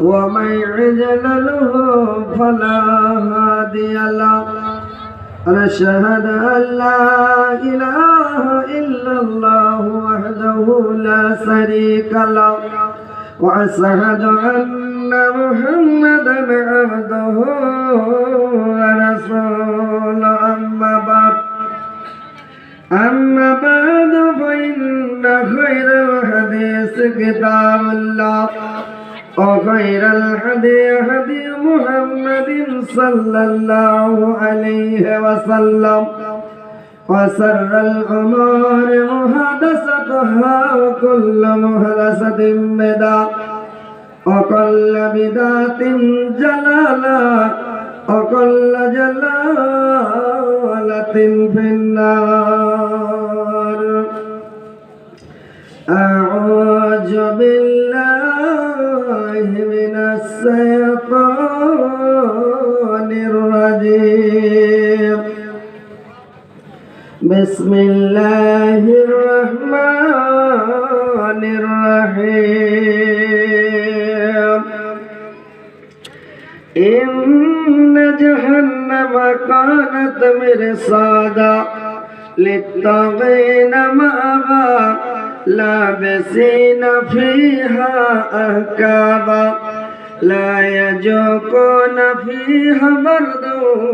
ومن يضلله فلا هادي له. أشهد أن لا إله إلا الله وحده لا شريك له. وأشهد أن محمدا عبده ورسوله. أما بعد. أما بعد فإن خير الحديث كتاب الله. وخير الهدي هدي محمد صلى الله عليه وسلم وسر الأمور محدثتها وكل محدثة بدعة وكل بدعة جلالة وكل جلالة في بسم الله الرحمن الرحيم. إن جهنم كانت مرصادا للطاغين مآبا لابسين فيها أهكابا لا يجوكون فيها برد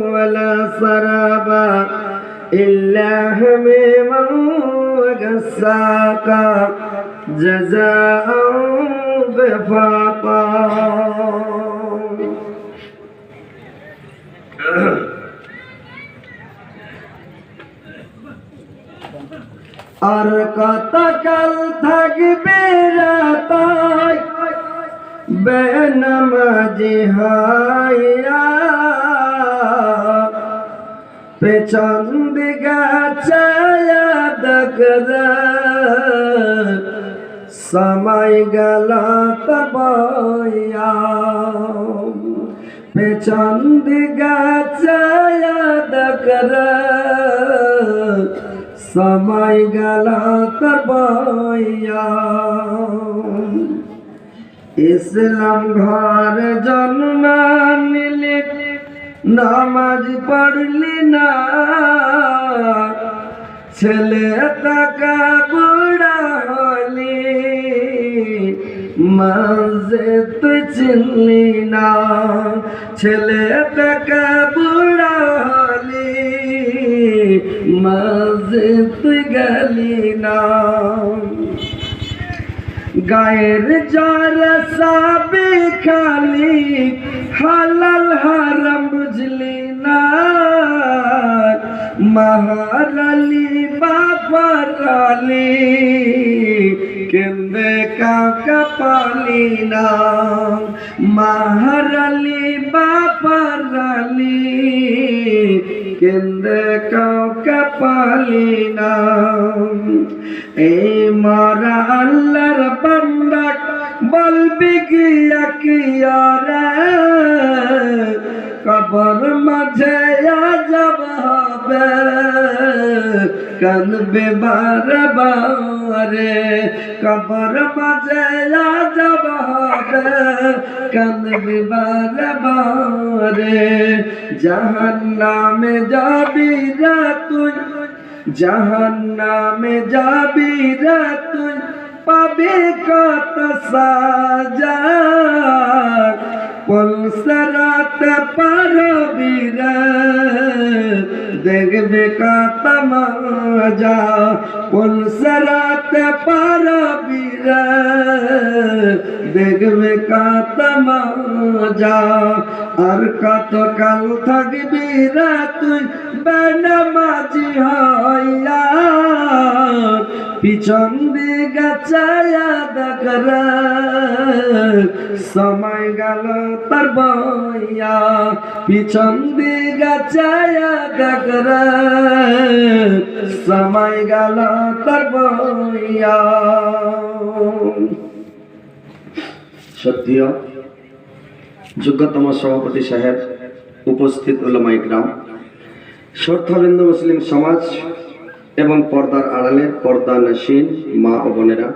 ولا سرابا. إلا حميما وغساقا جزاء وفاقا আর কতকাল থাকবে রাতাই বেনমাজি হাইয়া পেছন দিগা চায়া দগর সময় গেল তবয়া পেছন দিগা চায়া দগর সময় গেল তবয়া ইসলাম ঘর জন্ম নিলে নামাজ পড়লি না। ছেলে টাকা বুড়া হলি। মাঝে তুই চিনলি না। ছেলে টাকা বুড়া হলি। মাঝে তুই গেলি না। গায়ের জ্বর সাবে খালি, হালাল হারাম না মহারালি বাপারালি কেন্দ্রে কাকা পালি না মহারালি বাপারালি কেন্দ্রে পালি না এই মারা আল্লাহর বান্দা, বলবি গিয়া কবর মাঝে আজব হবে কানবে বারে বারে কবর মাঝে আজব হবে কানবে বারে বারে জাহান্নামে যাবি রে তুই জাহান নামে যাবি রে তুই পাবি কত সাজা পারবি রে, দেখবে কত মজা পলসরাত পারবি রে? দেখবে কত মজা, আর কত কাল থাকবি রে তুই? বেনামাজি হইয়া পিছন দিকে চায়া দেখর সময় গেল তার বইয়া। পিছন দিকে চায়া দেখর সময় গেল তার বইয়া। সত্যিও, যোগ্যতম সভাপতি সাহেব উপস্থিত উলামা ইকরাম শর্থবিন্দু মুসলিম সমাজ এবং পর্দার আড়ালে পর্দা নাসীন, মা ও বোনেরা।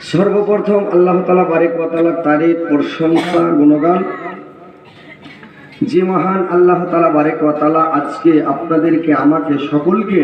সর্বপ্রথম আল্লাহ তালা বারেক ওয়াতালা তারিখ প্রশংসা গুণগান। যে মহান আল্লাহ তালা বারেক ওয়াতালা আজকে আপনাদেরকে, আমাকে সকলকে